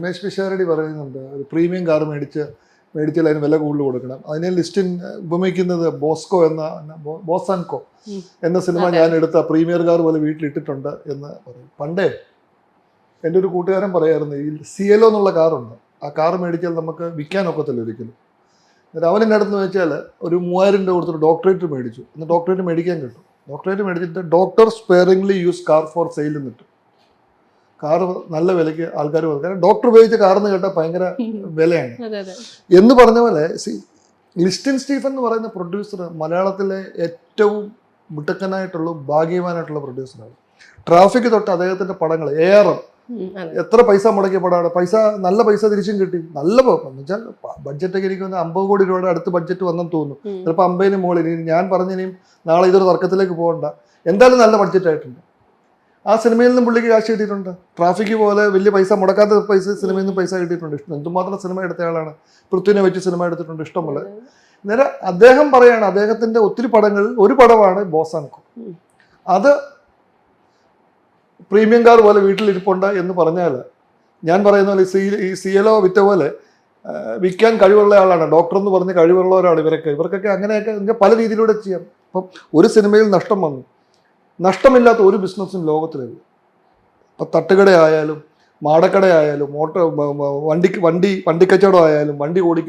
രമേശ് പിഷാരടി പറയുന്നുണ്ട് ഒരു premium car മേടിച്ച് മേടിച്ചാൽ അതിന് വില കൂടുതൽ കൊടുക്കണം. അതിനെ ലിസ്റ്റിൻ ഉപമിക്കുന്നത് ബോസ്കോ എന്ന ബോസാൻകോ എന്ന സിനിമ ഞാൻ എടുത്ത പ്രീമിയർ കാർ പോലെ വീട്ടിലിട്ടിട്ടുണ്ട് എന്ന് പറയും. പണ്ടേ എന്റെ ഒരു കൂട്ടുകാരൻ പറയായിരുന്നു ഈ സി എൽ എന്നുള്ള കാറുണ്ട് ആ കാർ മേടിച്ചാൽ നമുക്ക് വിൽക്കാനൊക്കത്തില്ല ഒരിക്കലും. എന്നിട്ട് അവൻ എന്റെ അടുത്ത് വെച്ചാൽ ഒരു മൂവായിരം രൂപ കൊടുത്തിട്ട് ഡോക്ടറേറ്റ് മേടിച്ചു. എന്ന് ഡോക്ടറേറ്റ് മേടിക്കാൻ കിട്ടും. ഡോക്ടറേറ്റ് മേടിച്ചിട്ട് doctor sparingly use car for sale എന്നിട്ട് കാർ നല്ല വിലയ്ക്ക് ആൾക്കാർ കാരണം ഡോക്ടർ ഉപയോഗിച്ച കാർ എന്ന് കേട്ടാൽ ഭയങ്കര വിലയാണ്. എന്ന് പറഞ്ഞ പോലെ സി- ലിസ്റ്റിൻ സ്റ്റീഫൻ എന്ന് പറയുന്ന പ്രൊഡ്യൂസർ മലയാളത്തിലെ ഏറ്റവും മിടുക്കനായിട്ടുള്ള ഭാഗ്യവാനായിട്ടുള്ള പ്രൊഡ്യൂസറാണ് ട്രാഫിക് തൊട്ട് അദ്ദേഹത്തിന്റെ പടങ്ങൾ അതെ. എത്ര പൈസ മുടക്കിയ പടമാണ് പൈസ നല്ല പൈസ തിരിച്ചും കിട്ടി. നല്ല എന്ന് വെച്ചാൽ ബഡ്ജറ്റ് ഒക്കെ എനിക്ക് വന്ന് അമ്പത് കോടി രൂപയുടെ അടുത്ത് ബഡ്ജറ്റ് വന്നെന്ന് തോന്നുന്നു. ചിലപ്പോൾ അമ്പതിന് മുകളിൽ. ഞാൻ ഞാൻ പറഞ്ഞിനിയും നാളെ ഇതൊരു തർക്കത്തിലേക്ക് പോകണ്ട. എന്തായാലും നല്ല ബഡ്ജറ്റ് ആയിട്ടുണ്ട്. ആ സിനിമയിൽ നിന്നും പുള്ളിക്ക് കാശ് കിട്ടിയിട്ടുണ്ട്. ട്രാഫിക് പോലെ വലിയ പൈസ മുടക്കാത്ത പൈസ സിനിമയിൽ നിന്നും പൈസ കിട്ടിയിട്ടുണ്ട്. ഇഷ്ടം എന്തുമാത്രം സിനിമ എടുത്ത ആളാണ്. പൃഥ്വിനെ വെച്ച് സിനിമ എടുത്തിട്ടുണ്ട്. ഇഷ്ടംപോലെ. നേരെ അദ്ദേഹം പറയാണ് അദ്ദേഹത്തിന്റെ ഒത്തിരി പടങ്ങളിൽ ഒരു പടമാണ് ബോസാൻകോ. അത് പ്രീമിയം കാർ പോലെ വീട്ടിലിരിപ്പുണ്ട് എന്ന് പറഞ്ഞാൽ ഞാൻ പറയുന്ന പോലെ സി ഈ സി എലോ വിറ്റ പോലെ വിൽക്കാൻ കഴിവുള്ള ആളാണ്. ഡോക്ടർ എന്ന് പറഞ്ഞ് കഴിവുള്ളവരാണ് ഇവരൊക്കെ. ഇവർക്കൊക്കെ അങ്ങനെയൊക്കെ പല രീതിയിലൂടെ ചെയ്യാം. അപ്പം ഒരു സിനിമയിൽ നഷ്ടം വന്നു. നഷ്ടമില്ലാത്ത ഒരു ബിസിനസ്സും ലോകത്തിലില്ല. ഇപ്പം തട്ടുകടയായാലും മാടക്കടയായാലും ഓട്ടോ വണ്ടി വണ്ടി വണ്ടിക്കച്ചവടം ആയാലും വണ്ടി ഓടി